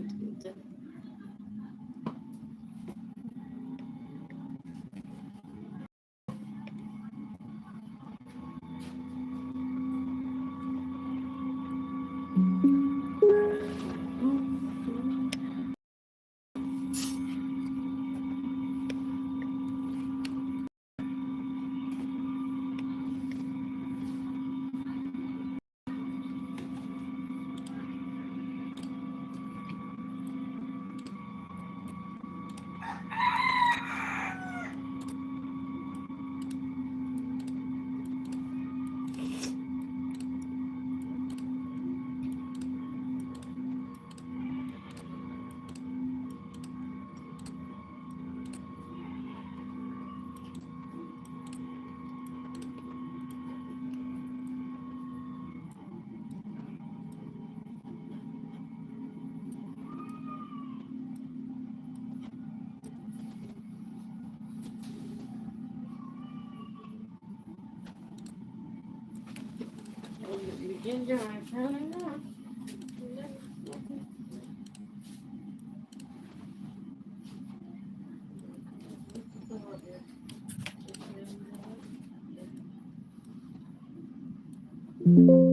对对对。Ginger, I'm telling you.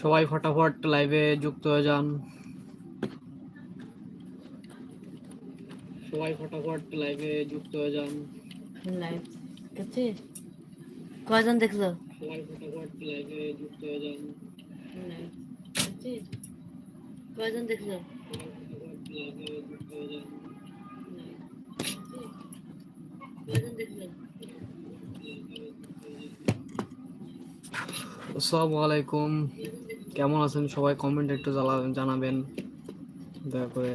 সবাই ফটাফট লাইভে যুক্ত হয়ে যান। সবাই ফটাফট লাইভে যুক্ত হয়ে যান। লাইভ কয়জন দেখল? সবাই ফটাফট লাইভে যুক্ত হয়ে যান। লাইভ কয়জন দেখল? লাইভে যুক্ত হয়ে যান। আসসালামু আলাইকুম। কেমন আছেন সবাই কমেন্ট একটু জানাবেন। দয়া করে।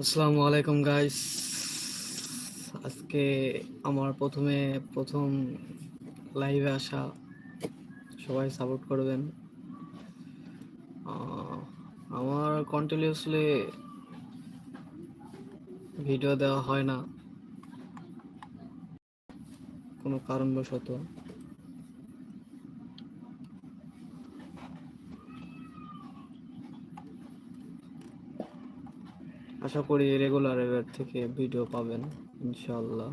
আসসালামু আলাইকুম গাইস আজকে আমার প্রথমে প্রথম লাইভে আসা, সবাই সাপোর্ট করবেন। আমার কন্টিনিউসলি ভিডিও দেওয়া হয় না। কোনো কারণবশত। আশা করি রেগুলার এবার থেকে ভিডিও পাবেন। İnşallah.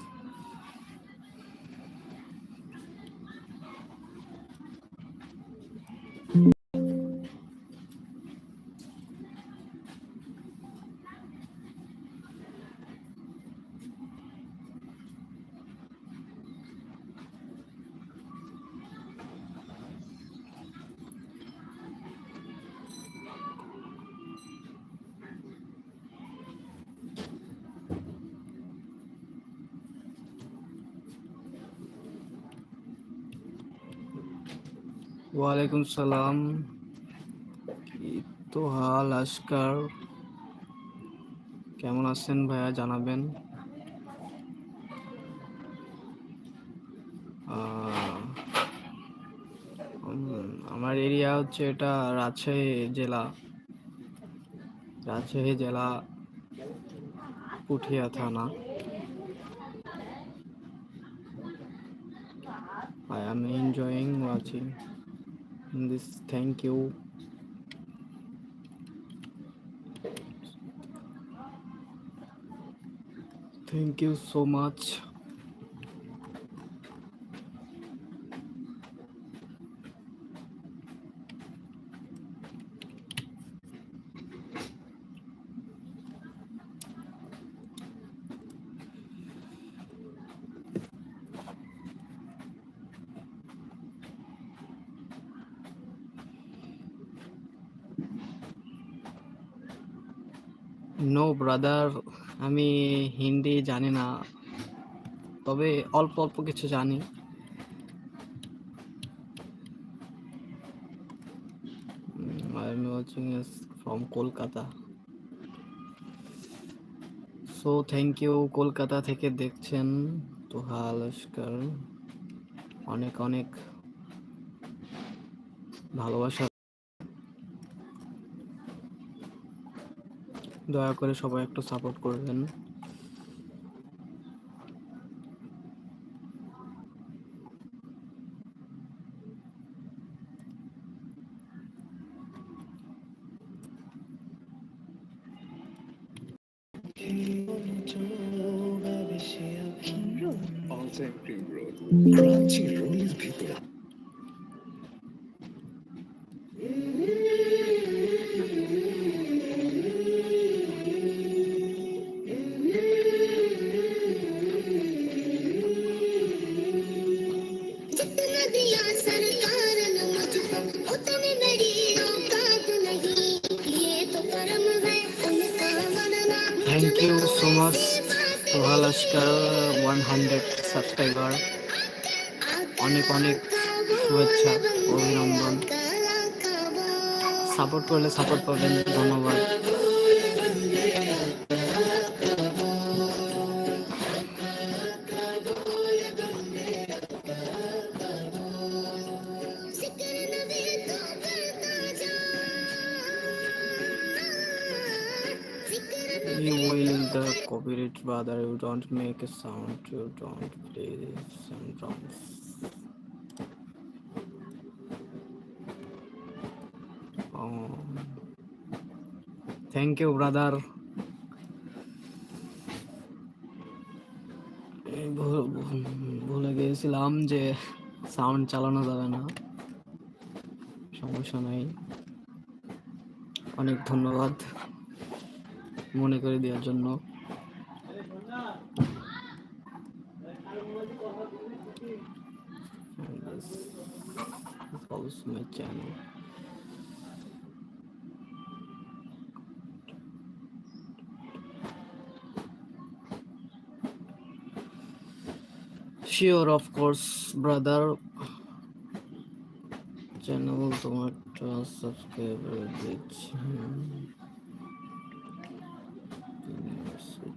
ওয়ালাইকুম সালাম। ইতোহাল আশকার কেমন আছেন ভাইয়া, জানাবেন? আমার এরিয়া হচ্ছে এটা রাজশাহী জেলা। রাজশাহী জেলা পুঠিয়া থানা। I am enjoying watching this. Thank you. Thank you so much. No brother আমি হিন্দি জানি না। তবে অল্প অল্প কিছু জানি। From Kolkata so thank you Kolkata থেকে দেখছেন তোহা লস্কর অনেক অনেক ভালোবাসা। দয়া করে সবাই একটু সাপোর্ট করবেন। All time cream roll crunchy রোলের ভিতরে you so much Toha Laskar one hundred subscriber অনেক অনেক শুভেচ্ছা, অভিনন্দন। সাপোর্ট করলে সাপোর্ট পাবেন, ধন্যবাদ। You will in the copyright brother you don't make a sound you don't play some drums oh. thank you brother ভুলে গিয়েছিলাম যে সাউন্ড চালানো যাবে না সমস্যা নাই অনেক ধন্যবাদ মনে করে দেওয়ার জন্য And this is also my channel. Sure, of course, brother. Channel তোমারটা সাবস্ক্রাইব দিচ্ছি